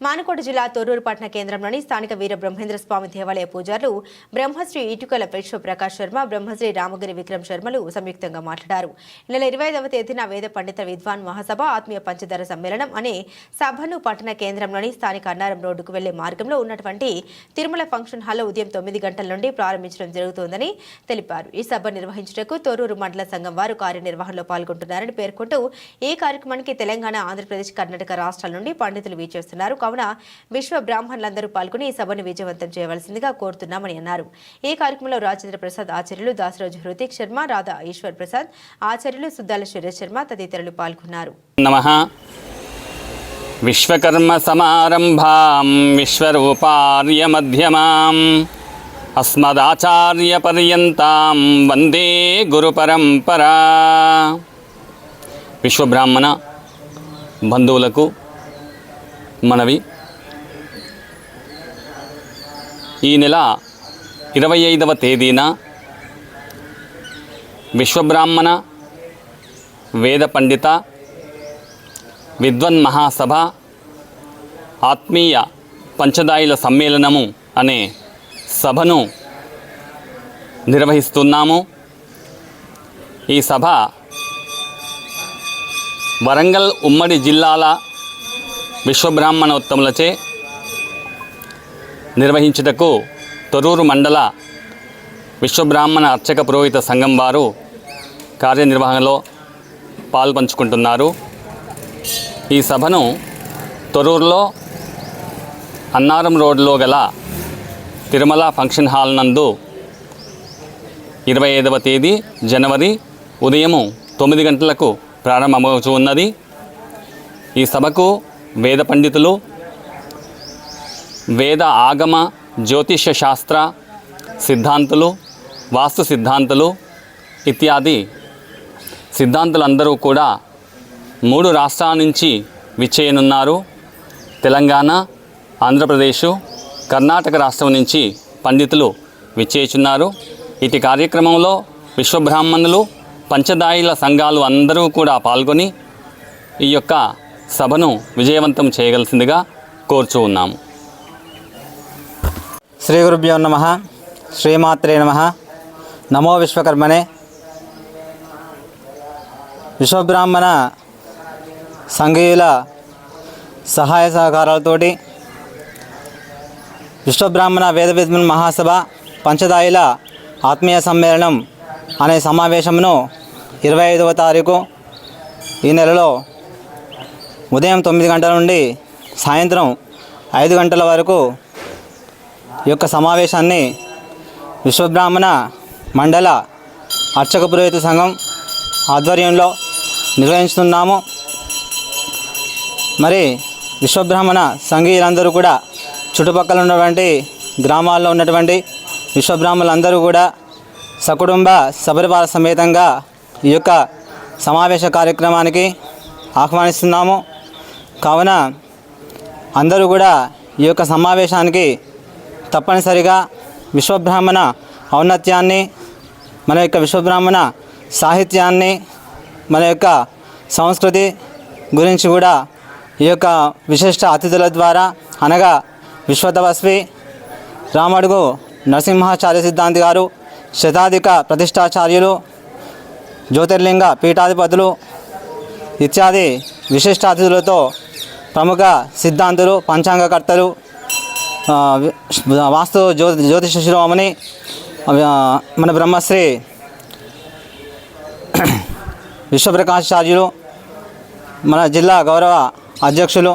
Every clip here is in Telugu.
మానుకోట జిల్లా తొర్రూరు పట్టణ కేంద్రంలోని స్థానిక వీర బ్రహ్మేంద్ర స్వామి దేవాలయ పూజారులు బ్రహ్మశ్రీ ఇటుకల విశ్వప్రకాష్ శర్మ బ్రహ్మశ్రీ రామగిరి విక్రమ్ శర్మలు సంయుక్తంగా మాట్లాడారు. నెల ఇరవై ఐదవ తేదీన వేద పండిత విద్వాన్ మహాసభ ఆత్మీయ పంచదర సమ్మేళనం అనే సభను పట్టణ కేంద్రంలోని స్థానిక అన్నారం రోడ్డుకు వెళ్ళే మార్గంలో ఉన్నటువంటి తిరుమల ఫంక్షన్ హాల్లో ఉదయం తొమ్మిది గంటల నుండి ప్రారంభించడం జరుగుతోందని తెలిపారు. ఈ సభ నిర్వహించుటకు తొర్రూరు మండల సంఘం వారు కార్యనిర్వహణలో పాల్గొంటున్నారని పేర్కొంటూ ఈ కార్యక్రమానికి తెలంగాణ ఆంధ్రప్రదేశ్ కర్ణాటక రాష్ట్రాల నుండి పండితులు వీచేస్తున్నారు కావున విశ్వ బ్రాహ్మణులందరూ పాల్గొని ఈ సభను విజయవంతం చేయవలసిందిగా కోరుతున్నామని అన్నారు. ఈ కార్యక్రమంలో రాజేంద్ర ప్రసాద్ ఆచార్యులు దాసరాజు హృతిక్ శర్మ రాధా ఈశ్వర్ ప్రసాద్ ఆచార్యులు సుద్దాల సురేష్ శర్మ తదితరులు పాల్గొన్నారు. విశ్వకర్మ నమ మధ్యమాం విశ్వరూపార్యమధ్యమాం అస్మదాచార్యపర్యంతాం వందే గురుపరంపరా విశ్వబ్రాహ్మణ బంధువులకు మనవి. ఈ నెల ఇరవై ఐదవ తేదీన విశ్వబ్రాహ్మణ వేద పండిత విద్వన్ మహాసభ ఆత్మీయ పంచదాయుల సమ్మేళనము అనే సభను నిర్వహిస్తున్నాము. ఈ సభ వరంగల్ ఉమ్మడి జిల్లాల విశ్వబ్రాహ్మణోత్తములచే నిర్వహించుటకు తొర్రూరు మండల విశ్వబ్రాహ్మణ అర్చక పురోహిత సంఘం వారు కార్యనిర్వహణలో పాల్పంచుకుంటున్నారు. ఈ సభను తొరూరులో అన్నారం రోడ్లో గల తిరుమల ఫంక్షన్ హాల్ నందు ఇరవై ఐదవ తేదీ జనవరి ఉదయము తొమ్మిది గంటలకు ప్రారంభమవుతూ ఉన్నది ఈ సభకు వేద పండితులు వేద ఆగమ జ్యోతిష శాస్త్ర సిద్ధాంతులు వాస్తు సిద్ధాంతులు ఇత్యాది సిద్ధాంతులందరూ కూడా మూడు రాష్ట్రాల నుంచి విచ్చేయనున్నారు. తెలంగాణ ఆంధ్రప్రదేశ్ కర్ణాటక రాష్ట్రం నుంచి పండితులు విచ్చేయుచున్నారు. ఇటు కార్యక్రమంలో విశ్వబ్రాహ్మణులు పంచదాయిల సంఘాలు అందరూ కూడా పాల్గొని ఈ యొక్క సభను విజయవంతం చేయగలసిందిగా కోరుచూ ఉన్నాము. శ్రీ గురుభ్యో నమ. శ్రీమాత్రే నమ. నమో విశ్వకర్మనే. విశ్వబ్రాహ్మణ సంఘీయుల సహాయ సహకారాలతోటి విశ్వబ్రాహ్మణ వేద విద్వన్ మహాసభ పంచదాయిల ఆత్మీయ సమ్మేళనం అనే సమావేశమును ఇరవై ఐదవ తారీఖు ఈ నెలలో ఉదయం తొమ్మిది గంటల నుండి సాయంత్రం ఐదు గంటల వరకు ఈ యొక్క సమావేశాన్ని విశ్వబ్రాహ్మణ మండల అర్చక పురోహిత సంఘం ఆధ్వర్యంలో నిర్వహిస్తున్నాము. మరి విశ్వబ్రాహ్మణ సంఘీయులందరూ కూడా చుట్టుపక్కల ఉన్నటువంటి గ్రామాల్లో ఉన్నటువంటి విశ్వబ్రాహ్మణులందరూ కూడా సకుటుంబ సపరివార సమేతంగా ఈ యొక్క సమావేశ కార్యక్రమానికి ఆహ్వానిస్తున్నాము. కావున అందరూ కూడా ఈ యొక్క సమావేశానికి తప్పనిసరిగా విశ్వబ్రాహ్మణ ఔన్నత్యాన్ని మన యొక్క విశ్వబ్రాహ్మణ సాహిత్యాన్ని మన యొక్క సంస్కృతి గురించి కూడా ఈ యొక్క విశిష్ట అతిథుల ద్వారా అనగా విశ్వతపస్వి రామడుగు నరసింహాచార్య సిద్ధాంతి గారు శతాధిక ప్రతిష్టాచార్యులు జ్యోతిర్లింగ పీఠాధిపతులు ఇత్యాది విశిష్ట అతిథులతో ప్రముఖ సిద్ధాంతులు పంచాంగకర్తలు వాస్తు జ్యో జ్యోతిష శిరోమణి మన బ్రహ్మశ్రీ విశ్వప్రకాశాచార్యులు మన జిల్లా గౌరవ అధ్యక్షులు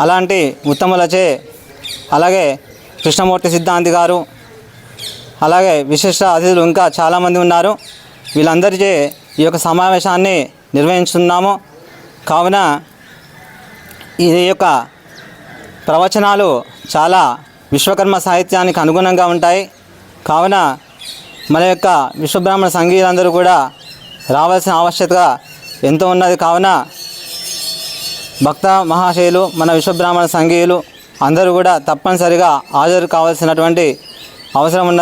అలాంటి ఉత్తములచే అలాగే కృష్ణమూర్తి సిద్ధాంతి గారు అలాగే విశిష్ట అతిథులు ఇంకా చాలామంది ఉన్నారు. వీళ్ళందరిచే ఈ యొక్క సమావేశాన్ని నిర్వహించుతున్నాము కావున ఈ యొక్క ప్రవచనాలు చాలా విశ్వకర్మ సాహిత్యానికి అనుగుణంగా ఉంటాయి. కావున మన యొక్క విశ్వబ్రాహ్మణ సంగీతందరూ కూడా రావాల్సిన ఆవశ్యకత ఎంతో ఉన్నది. కావున భక్త మహాశయులు మన విశ్వబ్రాహ్మణ సంఘీయులు అందరూ కూడా తప్పనిసరిగా హాజరు కావాల్సినటువంటి అవసరం ఉన్నది.